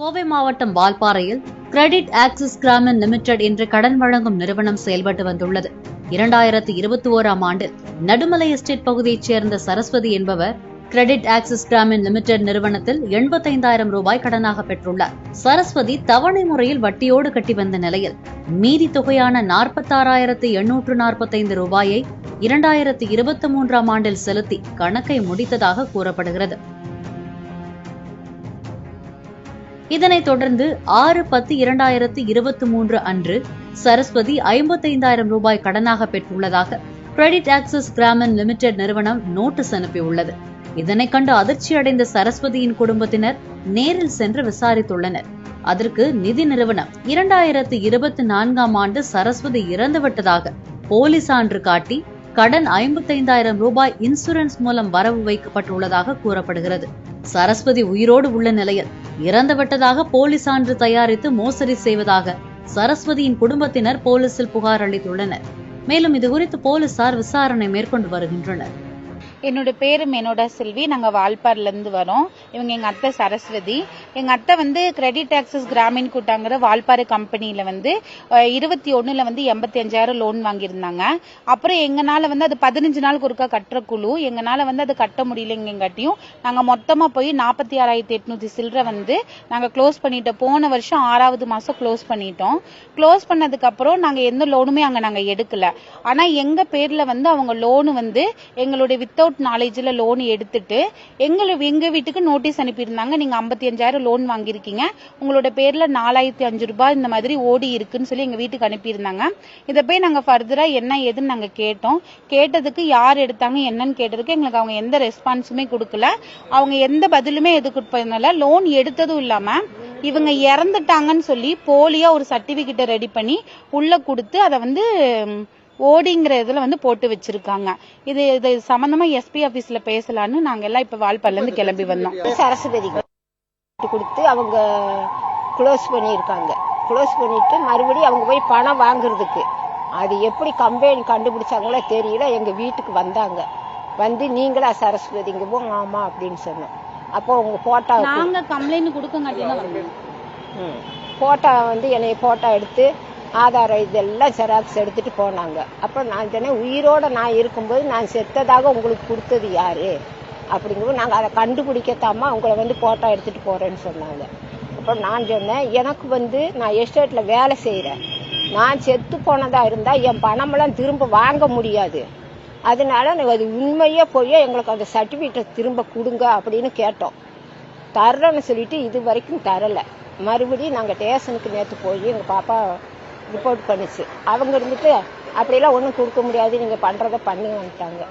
கோவை மாவட்டம் வால்பாறையில் credit axis Gramin limited என்ற கடன் வழங்கும் நிறுவனம் செயல்பட்டு வந்துள்ளது. இரண்டாயிரத்தி இருபத்தி ஓராம் ஆண்டு நடுமலை எஸ்டேட் பகுதியைச் சேர்ந்த சரஸ்வதி என்பவர் கிரெடிட் ஆக்சிஸ் கிராமின் லிமிடெட் நிறுவனத்தில் எண்பத்தைந்தாயிரம் ரூபாய் கடனாக பெற்றுள்ளார். சரஸ்வதி தவணை முறையில் வட்டியோடு கட்டி வந்த நிலையில் மீதி தொகையான நாற்பத்தாறாயிரத்து எண்ணூற்று நாற்பத்தைந்து ரூபாயை இரண்டாயிரத்தி இருபத்தி மூன்றாம் ஆண்டில் செலுத்தி கணக்கை முடித்ததாக கூறப்படுகிறது. இதனைத் தொடர்ந்து ஆறு பத்து இரண்டாயிரத்து இருபத்தி மூன்று அன்று சரஸ்வதி ஐம்பத்தைந்தாயிரம் ரூபாய் கடனாக பெற்றுள்ளதாக கிரெடிட் ஆக்சஸ் கிராமன் லிமிடெட் நிறுவனம் நோட்டீஸ் அனுப்பியுள்ளது. இதனை கண்டு அதிர்ச்சியடைந்த சரஸ்வதியின் குடும்பத்தினர் நேரில் சென்று விசாரித்துள்ளனர். அதற்கு நிதி நிறுவனம் இரண்டாயிரத்து இருபத்தி நான்காம் ஆண்டு சரஸ்வதி இறந்துவிட்டதாக போலி சான்று காட்டி கடன் ஐம்பத்தைந்தாயிரம் ரூபாய் இன்சூரன்ஸ் மூலம் வரவு வைக்கப்பட்டுள்ளதாக கூறப்படுகிறது. சரஸ்வதி உயிரோடு உள்ள நிலையில் இறந்துவிட்டதாக போலி சான்று தயாரித்து மோசடி செய்வதாக சரஸ்வதியின் குடும்பத்தினர் போலீசில் புகார் அளித்துள்ளனர். மேலும் இதுகுறித்து போலீசார் விசாரணை மேற்கொண்டு வருகின்றனர். என்னோட பேரு மெனோடா செல்வி. நாங்க வால்பாறைல இருந்து வரோம். இவங்க எங்க அத்தை சரஸ்வதி. எங்க அத்தை வந்து கிரெடிட் ஆக்சஸ் கிராமின் கூட்டாங்கிற வால்பாறை கம்பெனில வந்து இருபத்தி ஒண்ணுல வந்து எண்பத்தி அஞ்சாயிரம் லோன் வாங்கியிருந்தாங்க. அப்புறம் எங்கனால வந்து அது பதினஞ்சு நாளுக்கு ஒருக்கா கட்டுற குழு எங்கனால வந்து அது கட்ட முடியலைங்காட்டியும் நாங்க மொத்தமா போய் நாற்பத்தி ஆறாயிரத்தி எட்நூத்தி சில்லரை வந்து நாங்க க்ளோஸ் பண்ணிட்டோம். போன வருஷம் ஆறாவது மாசம் க்ளோஸ் பண்ணிட்டோம். க்ளோஸ் பண்ணதுக்கு அப்புறம் நாங்க எந்த லோனுமே அங்க நாங்க எடுக்கல. ஆனா எங்க பேர்ல வந்து அவங்க லோனு வந்து எங்களுடைய வித்தவுட் நாலேஜ்ல லோன் எடுத்துட்டு எங்களை எங்கள் வீட்டுக்கு நோட்டீஸ் அனுப்பியிருந்தாங்க. நீங்கள் ஐம்பத்தி அஞ்சாயிரம் லோன் வாங்கியிருக்கீங்க. உங்களோட பேரில் நாலாயிரத்தி அஞ்சு ரூபாய் இந்த மாதிரி ஓடி இருக்குன்னு சொல்லி எங்கள் வீட்டுக்கு அனுப்பியிருந்தாங்க. இதை போய் நாங்கள் ஃபர்தராக என்ன ஏதுன்னு நாங்கள் கேட்டோம். கேட்டதுக்கு யார் எடுத்தாங்க என்னன்னு கேட்டதுக்கு எங்களுக்கு அவங்க எந்த ரெஸ்பான்ஸுமே கொடுக்கல. அவங்க எந்த பதிலுமே எது கொடுப்பதுனால லோன் எடுத்ததும் இல்லாமல் இவங்க இறந்துட்டாங்கன்னு சொல்லி போலியா ஒரு சர்டிபிகேட்டை ரெடி பண்ணி உள்ள கொடுத்து அதை வந்து ஓடிங்கிற இதுல வந்து போட்டு வச்சிருக்காங்க. இது இது சம்பந்தமா எஸ்பி ஆபீஸ்ல பேசலாம்னு நாங்க எல்லாம் இப்ப வால்பாறைல இருந்து கிளம்பி வந்தோம். சரஸ்வதி கொடுத்து அவங்க க்ளோஸ் பண்ணியிருக்காங்க. க்ளோஸ் பண்ணிட்டு மறுபடியும் அவங்க போய் பணம் வாங்குறதுக்கு. அது எப்படி கம்பெனி கண்டுபிடிச்சாங்களோ தெரியல. எங்க வீட்டுக்கு வந்தாங்க. வந்து நீங்களா சரஸ்வதிங்கவும் ஆமா அப்படின்னு சொன்னோம். அப்போ உங்க போட்டோ நாங்க கம்ப்ளைண்ட் கொடுக்கங்காட்டினா வந்தோம் போட்டோ வந்து என்னை போட்டோ எடுத்து ஆதாரம் இதெல்லாம் ஜெராக்ஸ் எடுத்துட்டு போனாங்க. அப்போ நான் சொன்னேன் உயிரோட நான் இருக்கும்போது நான் செத்ததாக உங்களுக்கு கொடுத்தது யாரு? அப்படிங்கும்போது நாங்கள் அதை கண்டுபிடிக்கத்தாமா உங்களை வந்து போட்டோ எடுத்துட்டு போறேன்னு சொன்னாங்க. அப்போ நான் சொன்னேன் எனக்கு வந்து நான் எஸ்டேட்ல வேலை செய்கிறேன் நான் செத்து போனதா இருந்தா என் பணமெல்லாம் திரும்ப வாங்க முடியாது. அதனால அது உண்மையே போய் எங்களுக்கு அந்த சர்டிஃபிகேட்டை திரும்ப கொடுங்க அப்படின்னு கேட்டோம். தர்றேன்னு சொல்லிட்டு இது வரைக்கும் தரல. மறுபடியும் நாங்கள் ஸ்டேஷனுக்கு நேற்று போய் எங்கள் பாப்பா ரிப்போர்ட் பண்ணுச்சு. அவங்க இருந்துட்டு அப்படியெல்லாம் ஒன்றும் கொடுக்க முடியாது. நீங்கள் பண்ணி பண்ணுங்கன்ட்டாங்க.